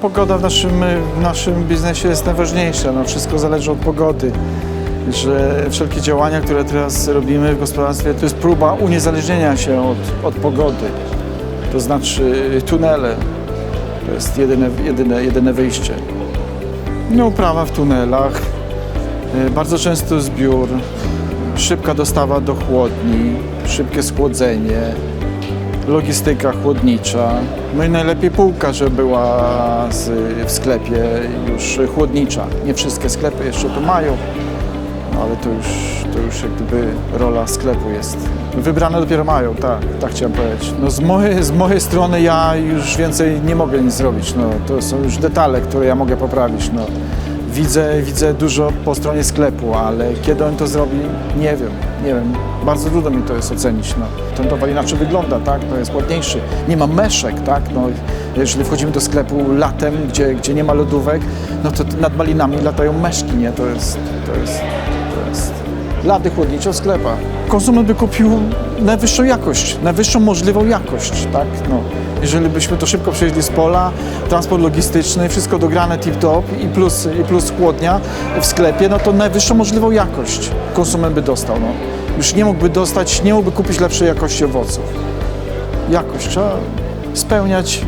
Pogoda w naszym, w naszym biznesie jest najważniejsza. No, wszystko zależy od pogody. Że wszelkie działania, które teraz robimy w gospodarstwie, to jest próba uniezależnienia się od, od pogody. To znaczy tunele. To jest jedyne, jedyne, jedyne wyjście. No, uprawa w tunelach. E, Bardzo często zbiór, szybka dostawa do chłodni, szybkie schłodzenie, logistyka chłodnicza. No i najlepiej półka, że była z, w sklepie już chłodnicza. Nie wszystkie sklepy jeszcze to mają, no ale to już, to już jak gdyby rola sklepu jest. Wybrane dopiero mają, tak, tak chciałem powiedzieć. No z, mojej, z mojej strony ja już więcej nie mogę nic zrobić. No, to są już detale, które ja mogę poprawić. No. Widzę, widzę dużo po stronie sklepu, ale kiedy on to zrobi, nie wiem, nie wiem. Bardzo trudno mi to jest ocenić. No. Ten towar inaczej wygląda, tak? No jest ładniejszy. Nie ma meszek, tak? No, jeżeli wchodzimy do sklepu latem, gdzie, gdzie nie ma lodówek, no to nad malinami latają meszki, nie? To jest, to jest, to jest lady chłodnicze w sklepach. Konsument by kupił najwyższą jakość, najwyższą możliwą jakość, tak? No, jeżeli byśmy to szybko przejść z pola, transport logistyczny, wszystko dograne tip-top i plus, i plus chłodnia w sklepie, no to najwyższą możliwą jakość konsument by dostał, no. Już nie mógłby dostać, nie mógłby kupić lepszej jakości owoców. Jakość trzeba spełniać,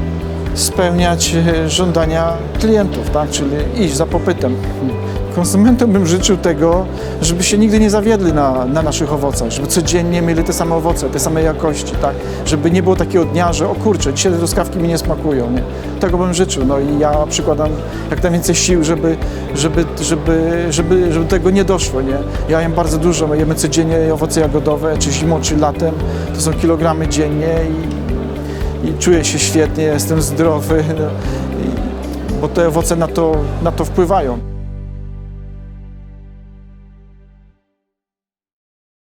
spełniać e, żądania klientów, tak? Czyli iść za popytem. Konsumentom bym życzył tego, żeby się nigdy nie zawiedli na, na naszych owocach, żeby codziennie mieli te same owoce, te same jakości, tak? Żeby nie było takiego dnia, że o kurczę, dzisiaj te truskawki mi nie smakują, nie? Tego bym życzył, no i ja przykładam jak najwięcej sił, żeby, żeby, żeby, żeby, żeby tego nie doszło, nie? Ja jem bardzo dużo, my jemy codziennie owoce jagodowe, czy zimą, czy latem, to są kilogramy dziennie i, i czuję się świetnie, jestem zdrowy, no, bo te owoce na to, na to wpływają.